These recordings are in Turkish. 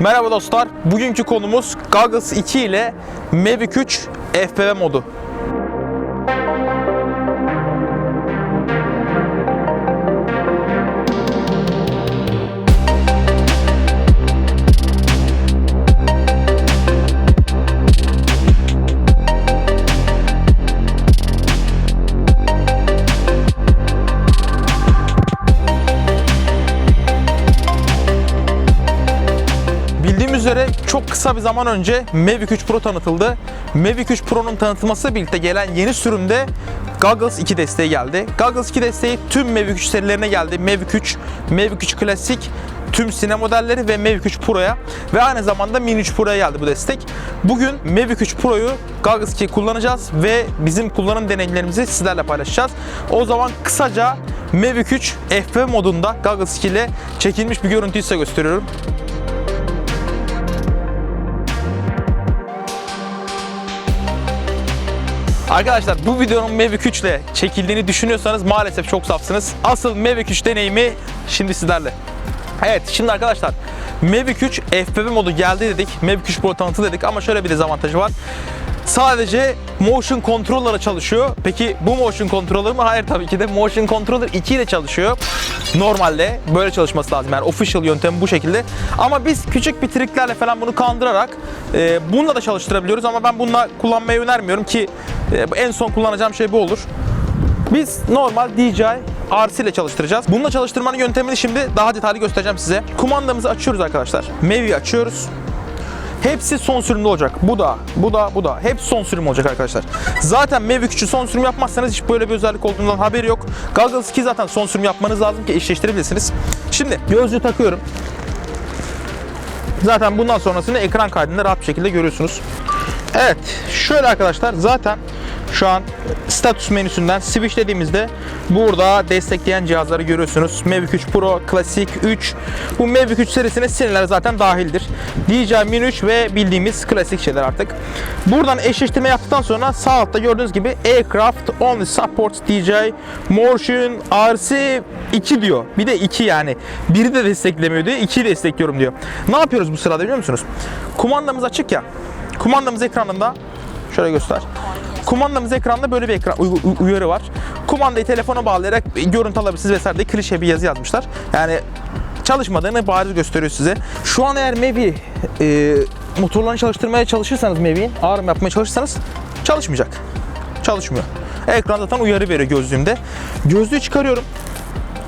Merhaba dostlar. Bugünkü konumuz Goggles 2 ile Mavic 3 FPV modu. Çok kısa bir zaman önce Mavic 3 Pro tanıtıldı. Mavic 3 Pro'nun tanıtılması birlikte gelen yeni sürümde Goggles 2 desteği geldi. Goggles 2 desteği tüm Mavic 3 serilerine geldi. Mavic 3, Mavic 3 Klasik, tüm sine modelleri ve Mavic 3 Pro'ya ve aynı zamanda Mini 3 Pro'ya geldi bu destek. Bugün Mavic 3 Pro'yu Goggles 2 kullanacağız ve bizim kullanım deneyimlerimizi sizlerle paylaşacağız. O zaman kısaca Mavic 3 FPV modunda Goggles 2 ile çekilmiş bir görüntüyü size gösteriyorum. Arkadaşlar bu videonun Mavic 3 ile çekildiğini düşünüyorsanız maalesef çok safsınız. Asıl Mavic 3 deneyimi şimdi sizlerle. Evet şimdi arkadaşlar Mavic 3 FPV modu geldi dedik. Mavic 3 Pro tanıtı dedik ama şöyle bir dezavantajı var. Sadece motion controller'la çalışıyor. Peki bu motion controller mı? Hayır tabii ki de motion controller 2 ile çalışıyor. Normalde böyle çalışması lazım. Yani official yöntemi bu şekilde. Ama biz küçük bir triklerle falan bunu kandırarak e, bununla da çalıştırabiliyoruz ama ben bununla kullanmayı önermiyorum ki e, en son kullanacağım şey bu olur. Biz normal DJI RC ile çalıştıracağız. Bununla çalıştırmanın yöntemini şimdi daha detaylı göstereceğim size. Kumandamızı açıyoruz arkadaşlar. Mavi'yi açıyoruz. Hepsi son sürümde olacak. Bu da, bu da, bu da. Hepsi son sürüm olacak arkadaşlar. Zaten Mavic 3'ü son sürüm yapmazsanız hiç böyle bir özellik olduğundan haberi yok. Goggles 2 zaten son sürüm yapmanız lazım ki eşleştirebilirsiniz. Şimdi gözlüğü takıyorum. Zaten bundan sonrasını ekran kaydında rahat bir şekilde görüyorsunuz. Evet, şöyle arkadaşlar zaten şu an status menüsünden switch dediğimizde burada destekleyen cihazları görüyorsunuz. Mavic 3 Pro, Classic 3. Bu Mavic 3 serisine sineler zaten dahildir. DJI Mini 3 ve bildiğimiz klasik şeyler artık. Buradan eşleştirme yaptıktan sonra sağ altta gördüğünüz gibi Aircraft Only Supports DJI Motion RC 2 diyor. Bir de 2 yani. Biri de desteklemiyor diyor. 2'yi destekliyorum diyor. Ne yapıyoruz bu sırada biliyor musunuz? Kumandamız açık ya. Kumandamız ekranında şöyle göster. Kumandamız ekranda böyle bir ekran uy- uy- uyarı var. Kumandayı telefona bağlayarak görüntü alabilirsiniz vesaire diye klişe bir yazı yazmışlar. Yani çalışmadığını bariz gösteriyor size. Şu an eğer Mavi e, motorlarını çalıştırmaya çalışırsanız Mavi'nin ağrım yapmaya çalışırsanız çalışmayacak. Çalışmıyor. Ekran zaten uyarı veriyor gözlüğümde. Gözlüğü çıkarıyorum.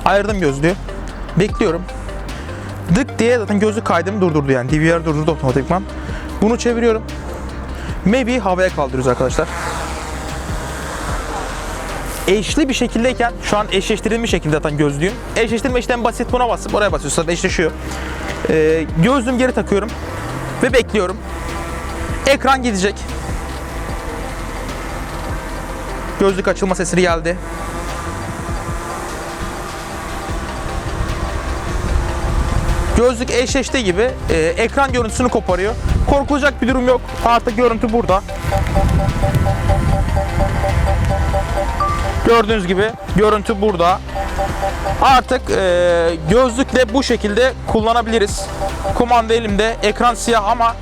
Ayırdım gözlüğü. Bekliyorum. Dık diye zaten gözlük kaydımı durdurdu yani. DVR durdurdu otomatikman. Bunu çeviriyorum. Mavi'yi havaya kaldırıyoruz arkadaşlar. Eşli bir şekildeyken şu an eşleştirilmiş şekilde zaten gözlüğüm. Eşleştirme işlemi basit buna basıp oraya basıyorsun zaten eşleşiyor. Ee, gözlüğüm geri takıyorum ve bekliyorum. Ekran gidecek. Gözlük açılma sesi geldi. Gözlük eşleştiği gibi e, ekran görüntüsünü koparıyor. Korkulacak bir durum yok. Artık görüntü burada. Gördüğünüz gibi görüntü burada. Artık e, gözlükle bu şekilde kullanabiliriz. Kumanda elimde, ekran siyah ama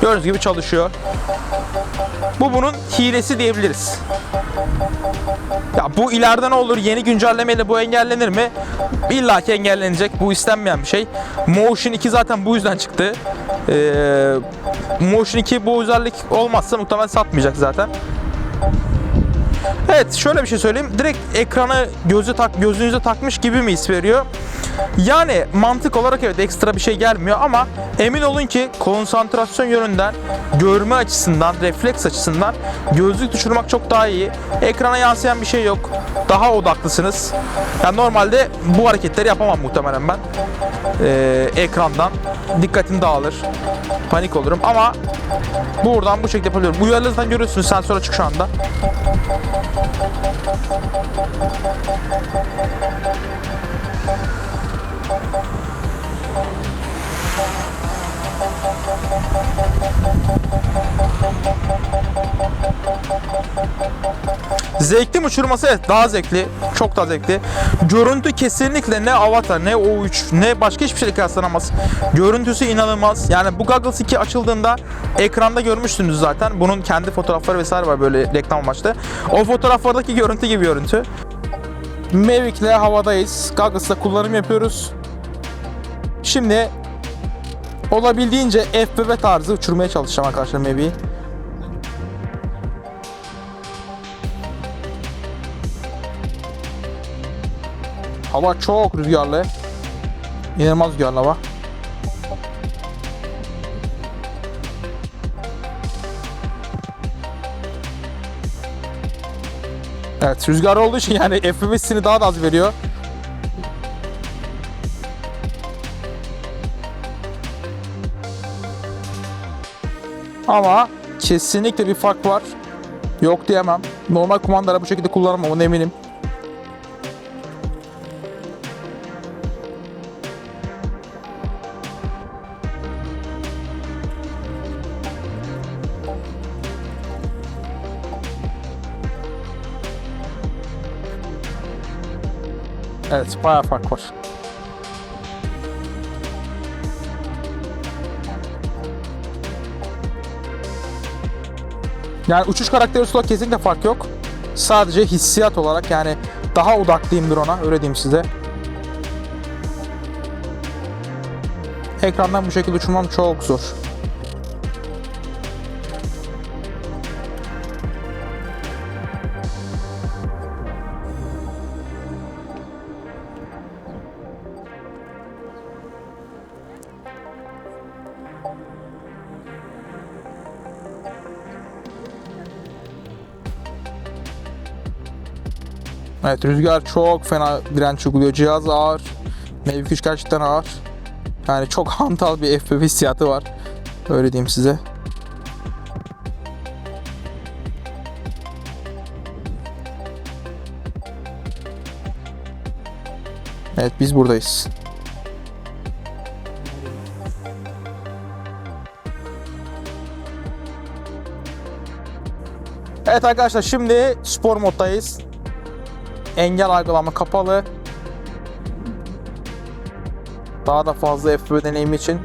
gördüğünüz gibi çalışıyor. Bu bunun hilesi diyebiliriz. Ya bu ileride ne olur? Yeni güncellemeyle bu engellenir mi? İlla ki engellenecek. Bu istenmeyen bir şey. Motion 2 zaten bu yüzden çıktı. Ee, Motion 2 bu özellik olmazsa muhtemelen satmayacak zaten. Evet şöyle bir şey söyleyeyim. Direkt ekranı gözü tak gözünüze takmış gibi mi his veriyor? Yani mantık olarak evet ekstra bir şey gelmiyor ama emin olun ki konsantrasyon yönünden, görme açısından, refleks açısından gözlük düşürmek çok daha iyi. Ekrana yansıyan bir şey yok. Daha odaklısınız. Yani normalde bu hareketleri yapamam muhtemelen ben. Ee, ekrandan dikkatim dağılır. Panik olurum ama buradan bu şekilde yapabiliyorum. Uyarıları zaten görüyorsunuz sensör açık şu anda. Thank you. Zevkli mi uçurması? Evet daha zevkli. Çok daha zevkli. Görüntü kesinlikle ne Avatar ne O3 ne başka hiçbir şeyle kıyaslanamaz. Görüntüsü inanılmaz. Yani bu Goggles 2 açıldığında ekranda görmüşsünüz zaten. Bunun kendi fotoğrafları vesaire var böyle reklam amaçlı. O fotoğraflardaki görüntü gibi görüntü. Mavic ile havadayız. Goggles'la kullanım yapıyoruz. Şimdi olabildiğince FPV tarzı uçurmaya çalışacağım arkadaşlar Mavic'i. Hava çok rüzgarlı. İnanılmaz rüzgarlı hava. Evet rüzgar olduğu için yani FPV'sini daha da az veriyor. Ama kesinlikle bir fark var. Yok diyemem. Normal kumandaları bu şekilde kullanamam ona eminim. Evet bayağı fark var. Yani uçuş karakteri olarak kesinlikle fark yok. Sadece hissiyat olarak yani daha odaklıyımdır ona öyle diyeyim size. Ekrandan bu şekilde uçurmam çok zor. Evet rüzgar çok fena direnç uyguluyor. Cihaz ağır. Mavic 3 gerçekten ağır. Yani çok hantal bir FPV hissiyatı var. Öyle diyeyim size. Evet biz buradayız. Evet arkadaşlar şimdi spor moddayız. Engel algılama kapalı. Daha da fazla FPV deneyimi için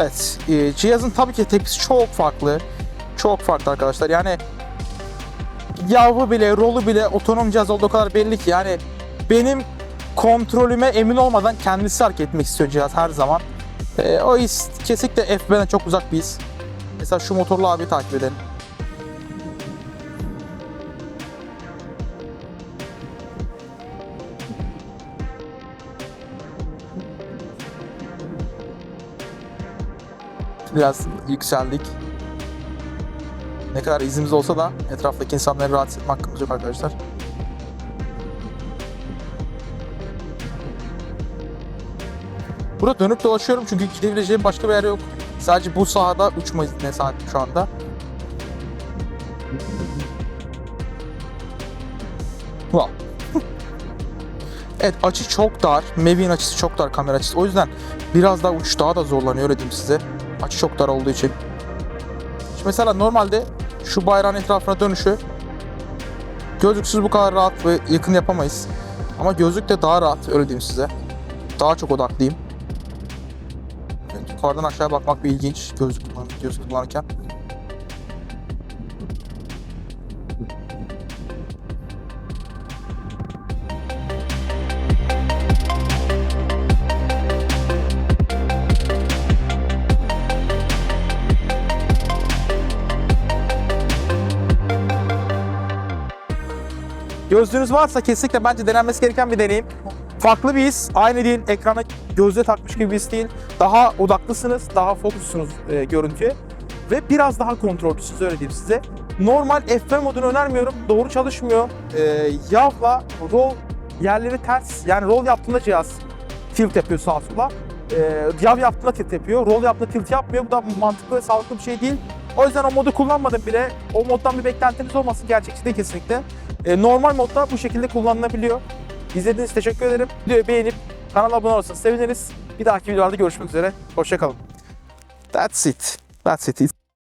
Evet, e, cihazın tabii ki tepkisi çok farklı. Çok farklı arkadaşlar. Yani yavru bile, rolu bile otonom cihaz olduğu kadar belli ki yani benim kontrolüme emin olmadan kendisi hareket etmek istiyor cihaz her zaman. E, o his kesinlikle FB'den çok uzak bir his. Mesela şu motorlu abi takip edelim. Biraz yükseldik. Ne kadar izimiz olsa da etraftaki insanları rahatsız etme hakkımız yok arkadaşlar. Burada dönüp dolaşıyorum çünkü gidebileceğim başka bir yer yok. Sadece bu sahada uçma iznine sahip şu anda. Wow. evet açı çok dar. Mavi'nin açısı çok dar kamera açısı. O yüzden biraz daha uç daha da zorlanıyor öyle diyeyim size. Açı çok dar olduğu için. Şimdi mesela normalde şu bayrağın etrafına dönüşü gözlüksüz bu kadar rahat ve yakın yapamayız. Ama gözlük de daha rahat öyle diyeyim size. Daha çok odaklıyım. Yukarıdan aşağıya bakmak bir ilginç gözlük, gözlük kullanırken. Gözlüğünüz varsa kesinlikle bence denenmesi gereken bir deneyim. Farklı bir his. Aynı değil. Ekrana gözlüğe takmış gibi bir his değil. Daha odaklısınız, daha fokussunuz e, görüntüye. Ve biraz daha kontrolsüz öyle diyeyim size. Normal FM modunu önermiyorum. Doğru çalışmıyor. E, yavla roll yerleri ters. Yani roll yaptığında cihaz tilt yapıyor sağa sola. E, yav yaptığında tilt yapıyor. Roll yaptığında tilt yapmıyor. Bu da mantıklı ve sağlıklı bir şey değil. O yüzden o modu kullanmadım bile. O moddan bir beklentiniz olmasın gerçekçi değil kesinlikle. E, normal modda bu şekilde kullanılabiliyor. İzlediğiniz için teşekkür ederim. Videoyu beğenip kanala abone olursanız seviniriz. Bir dahaki videolarda görüşmek üzere. Hoşçakalın. That's it. That's it.